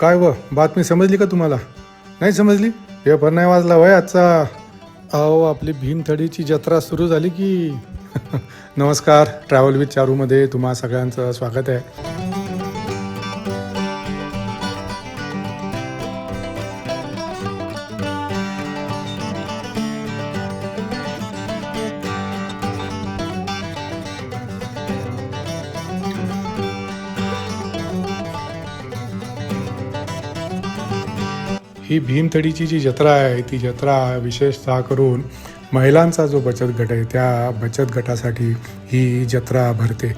काय व? बातमी समजली का तुम्हाला? नाही समजली? पेपर नाही वाजला वय आजचा. अहो आपली भीमथडीची जत्रा सुरू झाली की. नमस्कार ट्रॅव्हल विथ चारूमध्ये तुम्हा सगळ्यांचं स्वागत आहे. भीमथडीची जी जत्रा आहे ती जत्रा विशेषतः करून महिलांचा जो बचत गट आहे त्या बचत गटासाठी ही जत्रा भरते.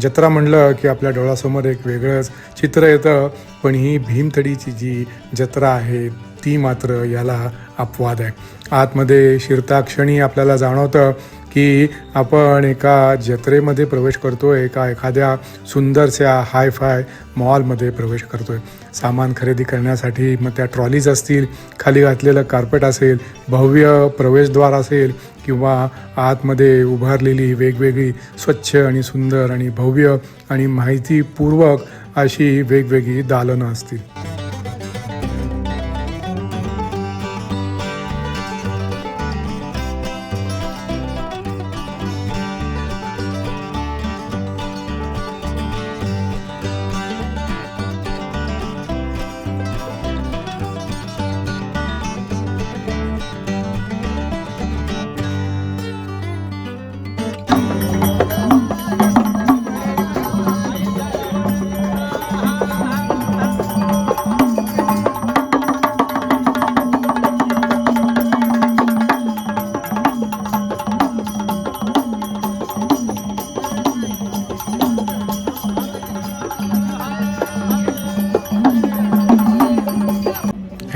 जत्रा म्हणलं की आपल्या डोळ्यासमोर एक वेगळंच चित्र येतं पण ही भीमथडीची जी जत्रा आहे ती मात्र याला अपवाद आहे. आतमध्ये शिरता क्षणी आपल्याला जाणवतं की आपण एका जत्रेमध्ये प्रवेश करतोय एका एखाद्या सुंदरशा हाय फाय मॉलमध्ये प्रवेश करतोय. सामान खरेदी करण्यासाठी मग त्या ट्रॉलीज असतील खाली घातलेलं कार्पेट असेल भव्य प्रवेशद्वार असेल किंवा आतमध्ये उभारलेली वेगवेगळी स्वच्छ आणि सुंदर आणि भव्य आणि माहितीपूर्वक अशी वेगवेगळी दालनं असतील.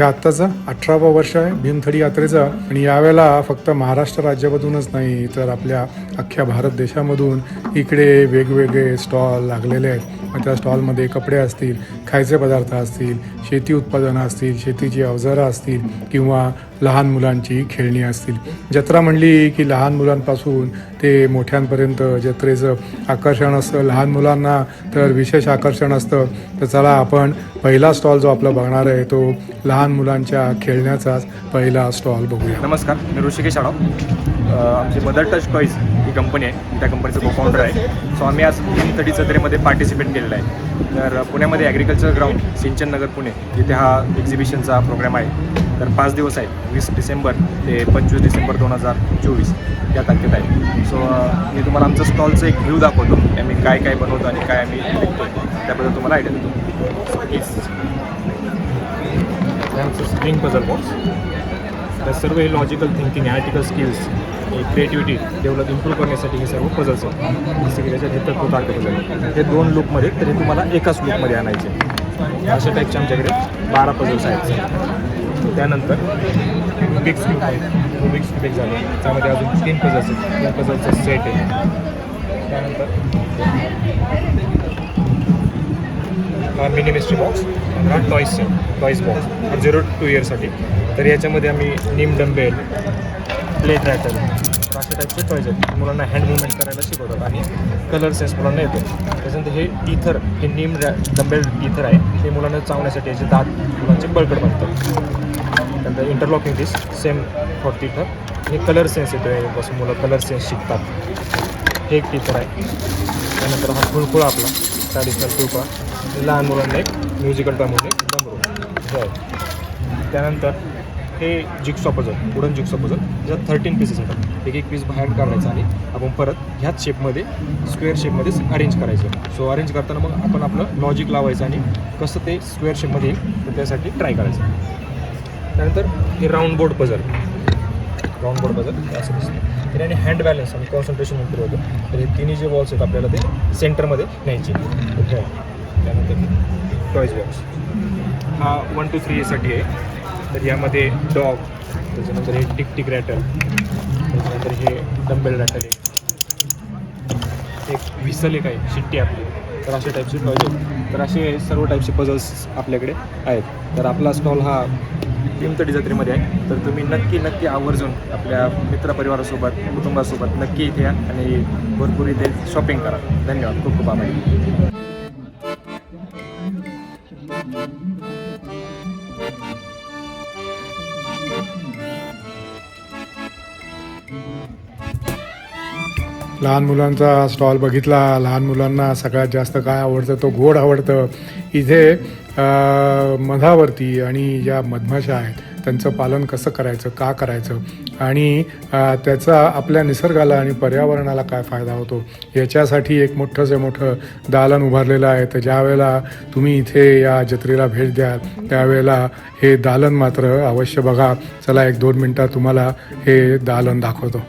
हे आत्ताचं अठरावं वर्ष आहे. भीमथडी यात्रेचं. आणि यावेळेला फक्त महाराष्ट्र राज्यामधूनच नाही तर आपल्या अख्ख्या भारत देशामधून इकडे वेगवेगळे स्टॉल लागलेले आहेत. मग त्या स्टॉलमध्ये कपडे असतील खायचे पदार्थ असतील शेती उत्पादनं असतील शेतीची अवजारं असतील किंवा लहान मुलांची खेळणी असतील. जत्रा म्हणली की लहान मुलांपासून ते मोठ्यांपर्यंत जत्रेचं आकर्षण असतं. लहान मुलांना तर विशेष आकर्षण असतं. तर चला आपण पहिला स्टॉल जो आपला बघणार आहे तो लहान मुलांच्या खेळण्याचाच पहिला स्टॉल बघूया. नमस्कार मी ऋषिकेश आडव आमची मदर टच टॉईज ही कंपनी आहे. त्या कंपनीचं को फाउंडर आहे. सो आम्ही आज तीन थर्टी जत्रेमध्ये पार्टिसिपेट केलेलं आहे. तर पुण्यामध्ये ॲग्रिकल्चर ग्राउंड सिंचन नगर पुणे जिथे हा एक्झिबिशनचा प्रोग्राम आहे. तर पाच दिवस आहे. वीस डिसेंबर ते पंचवीस डिसेंबर दोन हजार चोवीस या तारखेत आहे. सो मी तुम्हाला आमचं स्टॉलचं एक व्ह्यू दाखवतो. आम्ही काय काय बनवतो आणि काय आम्ही विकतो. त्याबद्दल तुम्हाला आयडिया देतो. प्लीज स्प्रिंग पझल बॉक्स तर सर्व हे लॉजिकल थिंकिंग ॲटिकल स्किल्स क्रिएटिव्हिटी डेव्हलप इम्प्रूव्ह करण्यासाठी हे सर्व पझल्स आहेत. जसं की त्याच्यात हे तत्वतार्थ पझल हे दोन लुकमध्ये तर हे तुम्हाला एकाच लुकमध्ये आणायचे अशा टाईपचे आमच्याकडे बारा पझल्स आहेत. त्यानंतर बिग क्यूब आहे. बिग क्यूब झाले. त्यामध्ये अजून तीन पझल्स आहेत. तीन पझलचा सेट आहे. त्यानंतर हा मिनी मिस्ट्री बॉक्स हा toys toys box zero two इयरसाठी तर याच्यामध्ये आम्ही निम डंबेल प्लेट रॅटल तर अशा टाईपचे टॉयज आहेत. मुलांना हँड मुवमेंट करायला शिकवतात आणि कलर सेन्स मुलांना येतो. त्याच्यानंतर हे इथर हे नीम रॅ डंबेल इथर आहे. हे मुलांना चावण्यासाठी याचे दात मुलांचे बळकट बनतात. त्यानंतर interlocking this same for teether हे कलर सेन्स येतो यापासून मुलं कलर सेन्स शिकतात. हे एक टीथर आहे. त्यानंतर हा खुळखुळा आपला ट्रॅडिशनल खुळखुळा लहान मुलांना एक म्युझिकल टॉय म्हणून एक डमरू. हे आहे. त्यानंतर हे jigsaw puzzle wooden jigsaw puzzle ज्यात थर्टीन पीसेस येतात. एक एक पीस बाहेर काढायचा आणि आपण परत ह्याच शेपमध्ये स्क्वेअर शेपमध्येच अरेंज करायचं. सो अरेंज करताना मग आपण आपलं लॉजिक लावायचं आणि कसं ते स्क्वेअर शेपमध्ये येईल तर त्यासाठी ट्राय करायचं. त्यानंतर हे round board puzzle round board puzzle असं दिसतं. तर आणि हँड बॅलन्स आणि कॉन्सन्ट्रेशन इम्प्रूव्ह होतं तर हे तिन्ही जे बॉल्स आहेत आपल्याला ते सेंटरमध्ये न्यायचे. ओके त्यानंतर टॉईज बॉक्स हा वन टू थ्री एसाठी आहे. तर यामध्ये डॉग त्याच्यानंतर हे टिक टिक रॅटल त्याच्यानंतर हे डंबेल रॅटल आहे. एक विसल एक आहे शिट्टी आपली. तर अशा टाईपचे टॉयज तर असे सर्व टाईपचे पझल्स आपल्याकडे आहेत. तर आपला स्टॉल हा भीमतडी जत्रेमध्ये आहे. तर तुम्ही नक्की नक्की आवर्जून आपल्या मित्रपरिवारासोबत कुटुंबासोबत नक्की इथे या आणि भरपूर इथे शॉपिंग करा. धन्यवाद. खूप खूप आभारी. लहान मुलांचा स्टॉल बघितला. लहान मुलांना सगळ्यात जास्त काय आवडतं तो गोड आवडतं. इथे मधावरती आणि ज्या मधमाशा आहेत त्यांचं पालन कसं करायचं का करायचं? आणि त्याचा आपल्या निसर्गाला आणि पर्यावरणाला काय फायदा होतो? याच्यासाठी एक मोठंचं मोठं दालन उभारलेलं आहे. तर ज्यावेळेला तुम्ही इथे या जत्रेला भेट द्याल त्यावेळेला हे दालन मात्र अवश्य बघा. चला एक दोन मिनटात तुम्हाला हे दालन दाखवतो.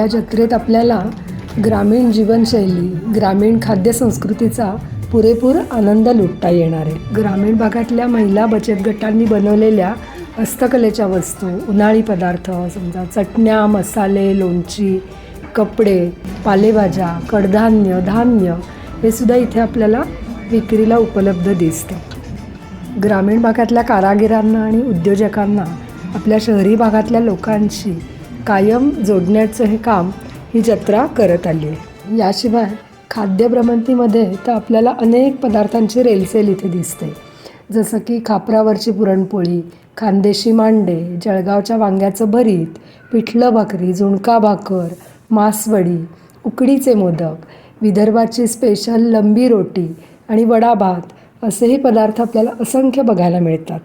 या जत्रेत आपल्याला ग्रामीण जीवनशैली ग्रामीण खाद्यसंस्कृतीचा पुरेपूर आनंद लुटता येणार आहे. ग्रामीण भागातल्या महिला बचत गटांनी बनवलेल्या हस्तकलेच्या वस्तू उन्हाळी पदार्थ समजा चटण्या मसाले लोणची कपडे पालेभाज्या कडधान्य धान्य हे सुद्धा इथे आपल्याला विक्रीला उपलब्ध दिसतं. ग्रामीण भागातल्या कारागिरांना आणि उद्योजकांना आपल्या शहरी भागातल्या लोकांशी कायम जोडण्याचं हे काम ही जत्रा करत आली आहे. याशिवाय खाद्यभ्रमंतीमध्ये तर आपल्याला अनेक पदार्थांची रेलसेल इथे दिसते. जसं की खापरावरची पुरणपोळी खानदेशी मांडे जळगावच्या वांग्याचं भरीत पिठलं भाकरी झुणका भाकर मासवडी उकडीचे मोदक विदर्भाची स्पेशल लंबी रोटी आणि वडा भात असेही पदार्थ आपल्याला असंख्य बघायला मिळतात.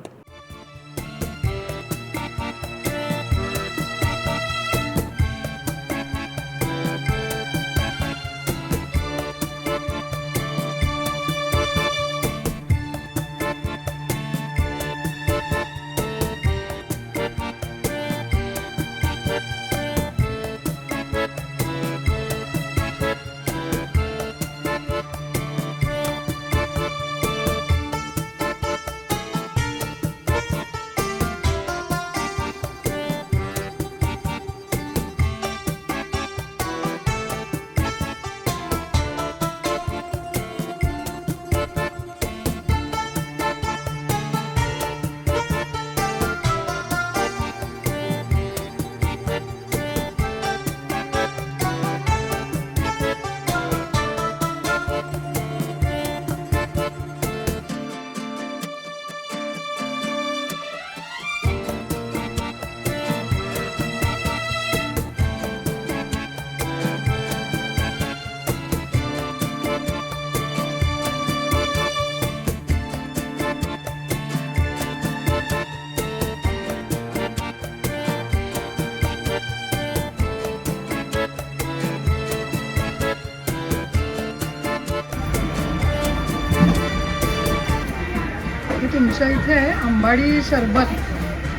आमच्या इथे आंबाडी सरबत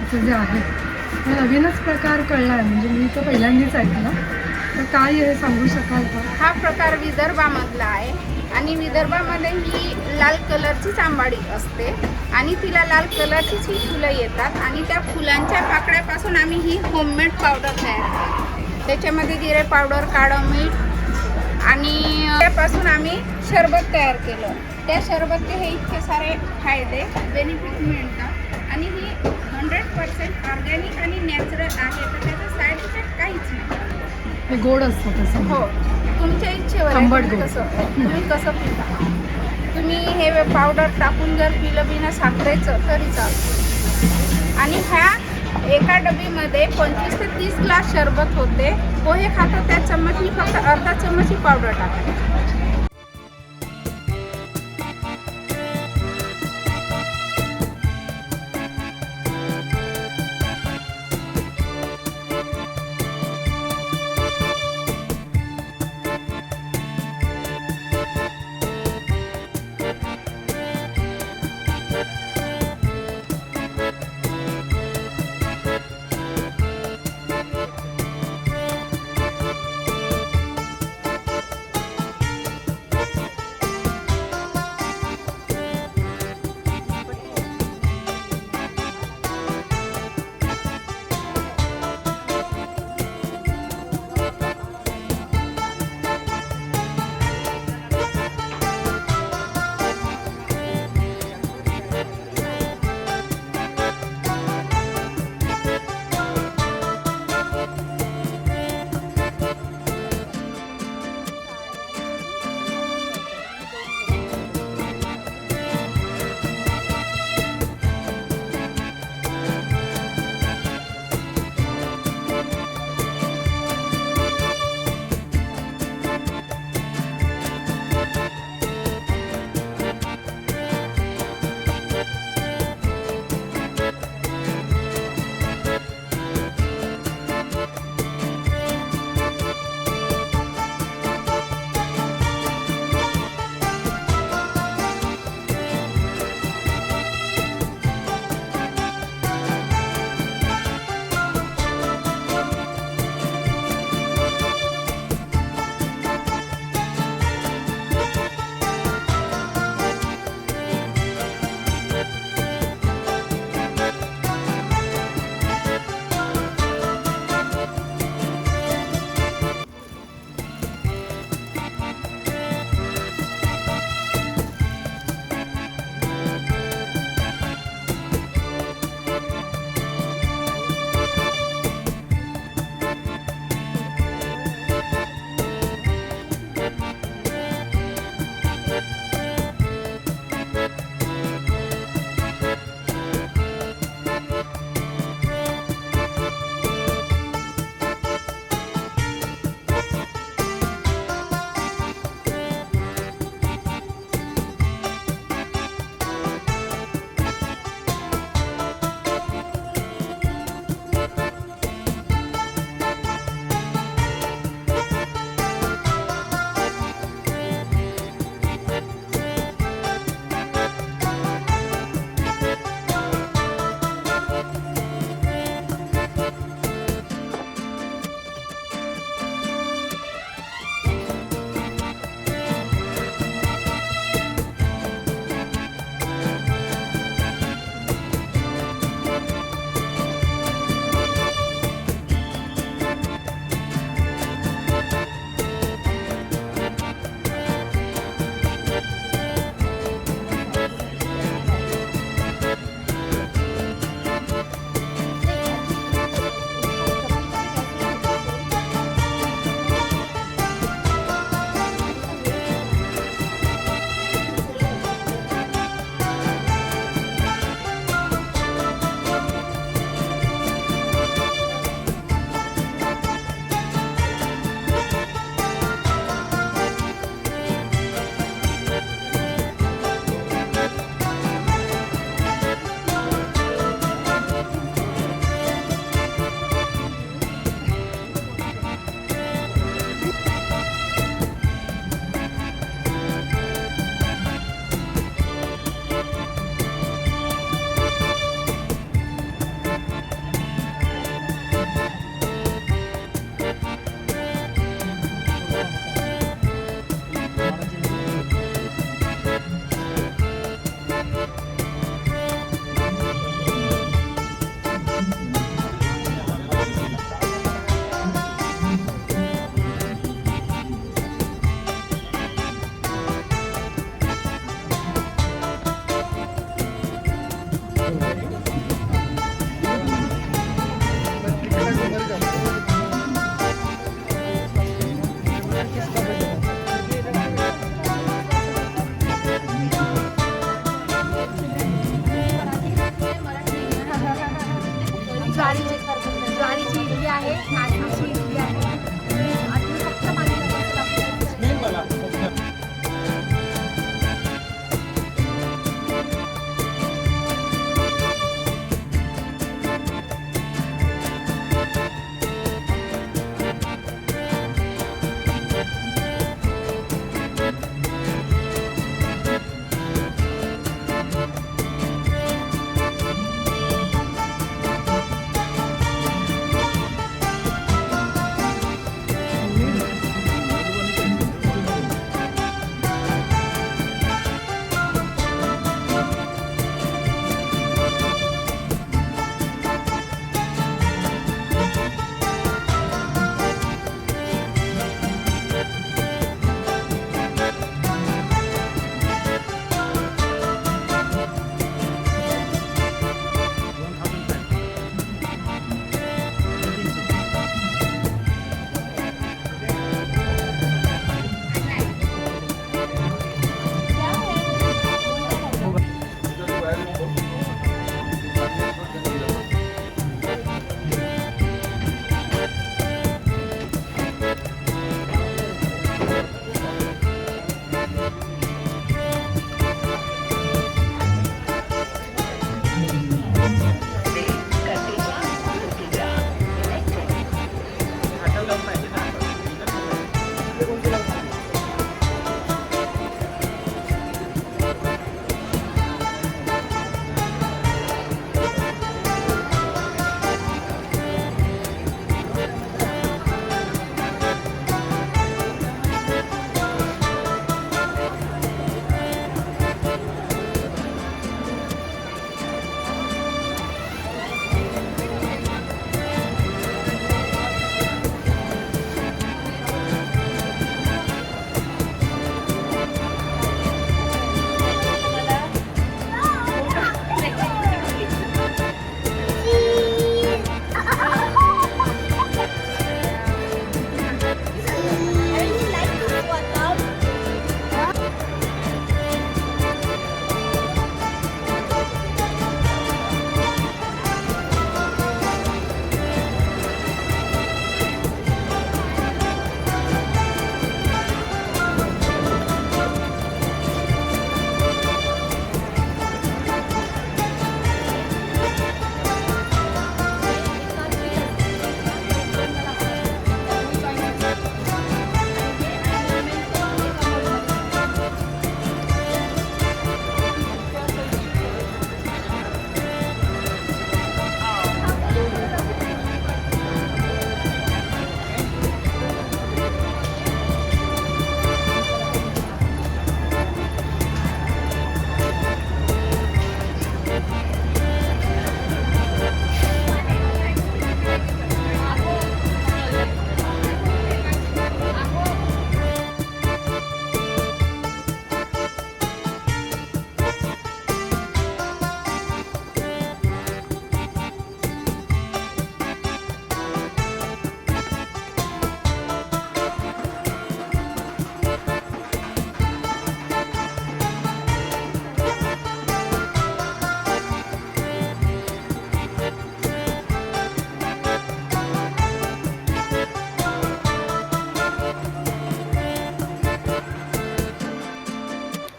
असं जे आहे हे नवीनच प्रकार कळला आहे. म्हणजे मी तो पहिल्यांदाच ऐकला. तर काय आहे हे सांगू शकाल का? हा प्रकार विदर्भामधला आहे. आणि विदर्भामध्ये ही लाल कलरचीच आंबाडी असते. आणि तिला लाल कलरचीच ही फुलं येतात. आणि त्या फुलांच्या पाकळ्यापासून आम्ही ही होममेड पावडर तयार करतो. त्याच्यामध्ये जिरे पावडर काळं मीठ आणि त्यापासून आम्ही शरबत तयार केलं. त्या शरबतचे हे इतके सारे फायदे बेनिफिट मिळतात. आणि ही हंड्रेड पर्सेंट ऑर्गॅनिक आणि नॅचरल आहे तर त्याचा साईड इफेक्ट काहीच नाही. हे गोड असतं तसं. हो. तुमच्या इच्छेवर. कसं तुम्ही कसं पिता? तुम्ही हे पावडर टाकून जर पिलं बिना साखरेचं तरी चालतं. आणि ह्या एका डबीमध्ये पंचवीस ते तीस ग्लास शरबत होते. पोहे खातो त्या चम्मच मी फक्त अर्धा चम्मच पावडर टाकायची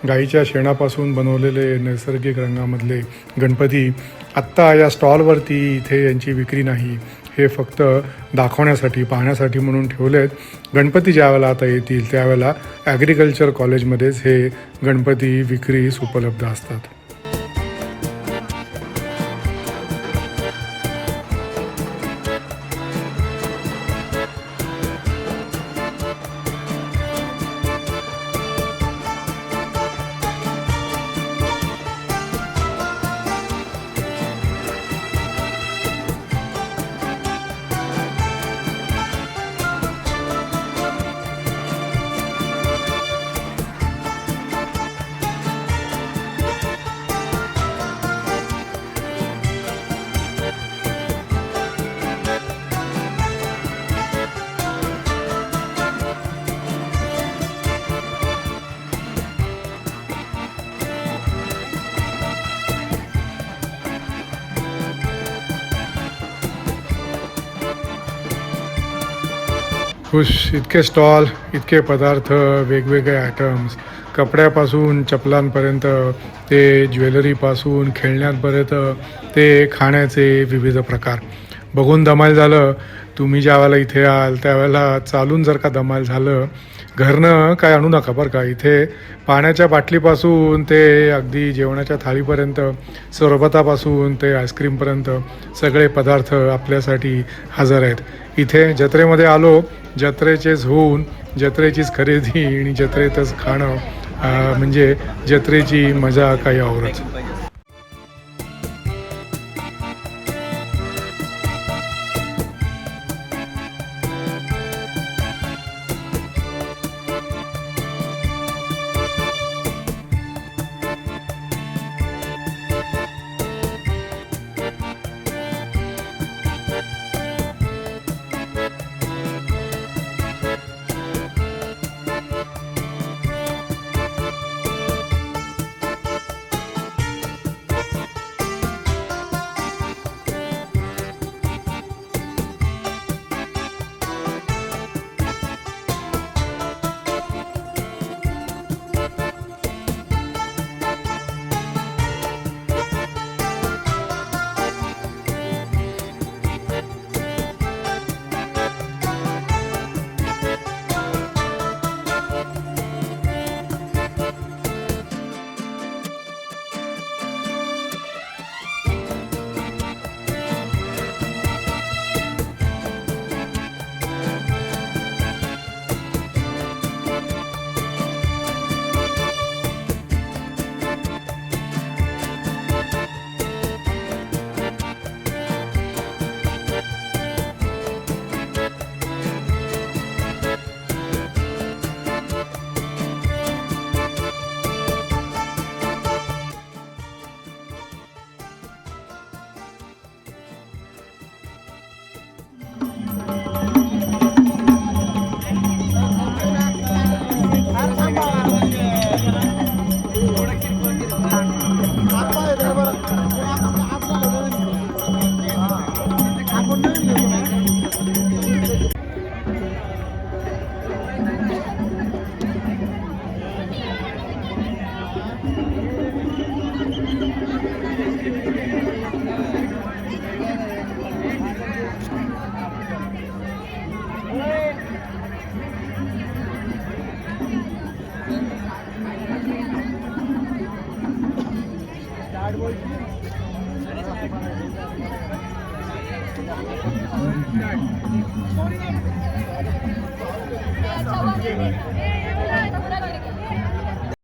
गाईच्या शेणापासून बनवलेले नैसर्गिक रंगामधले गणपती आत्ता या स्टॉलवरती इथे यांची विक्री नाही. हे फक्त दाखवण्यासाठी पाहण्यासाठी म्हणून ठेवले आहेत गणपती ज्यावेळेला आता येतील त्यावेळेला ॲग्रिकल्चर कॉलेजमध्येच हे गणपती विक्रीस उपलब्ध असतात. खुश इतके स्टॉल इतके पदार्थ वेगवेगळे आयटम्स कपड्यापासून चपलांपर्यंत ते ज्वेलरीपासून खेळण्यांपर्यंत ते खाण्याचे विविध प्रकार. बघून धमाल झालं तुम्ही ज्या वेळेला इथे याल त्यावेळेला चालून जर का धमाल झालं घरनं काय आणू नका बरं का. इथे पाण्याच्या बाटलीपासून ते अगदी जेवणाच्या थाळीपर्यंत सरबतापासून ते आईस्क्रीमपर्यंत सगळे पदार्थ आपल्यासाठी हजर आहेत. इथे जत्रेमध्ये आलो जत्रेचेच होऊन जत्रेचीच खरेदी आणि जत्रेतच खाणं म्हणजे जत्रेची मजा काही आवरच